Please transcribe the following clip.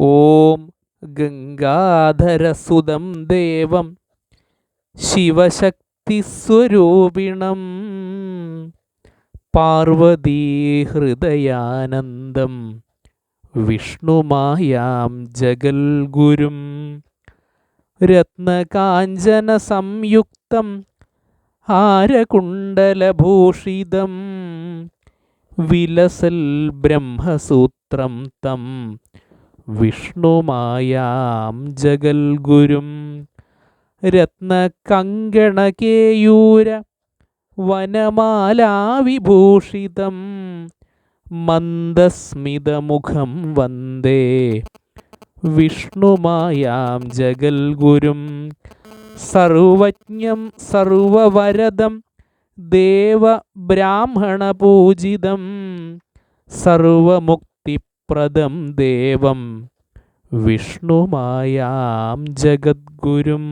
ഓം ഗംഗാധരസുതം ദേവം ശിവശക്തിസ്വരൂപിണം പാർവതീഹൃദയാനന്ദം വിഷ്ണുമായാം ജഗൽഗുരും രത്നകാഞ്ചന സംയുക്തം ആരകുണ്ടലഭൂഷിതം വിലസൽ ബ്രഹ്മസൂത്രം തം വിഷ്ണുമായാം ജഗൽഗുരും. രത്നകങ്കണകേയൂര വനമാലാവിഭൂഷിതം മന്ദസ്മിതമുഖം വന്ദേ. വിഷ്ണുമായാം ജഗൽഗുരും. സർവജ്ഞം സർവവരദം ദേവബ്രാഹ്മണപൂജിതം. സർവമുക്തിപ്രദം ദേവം വിഷ്ണുമായാം ജഗദ്ഗുരും.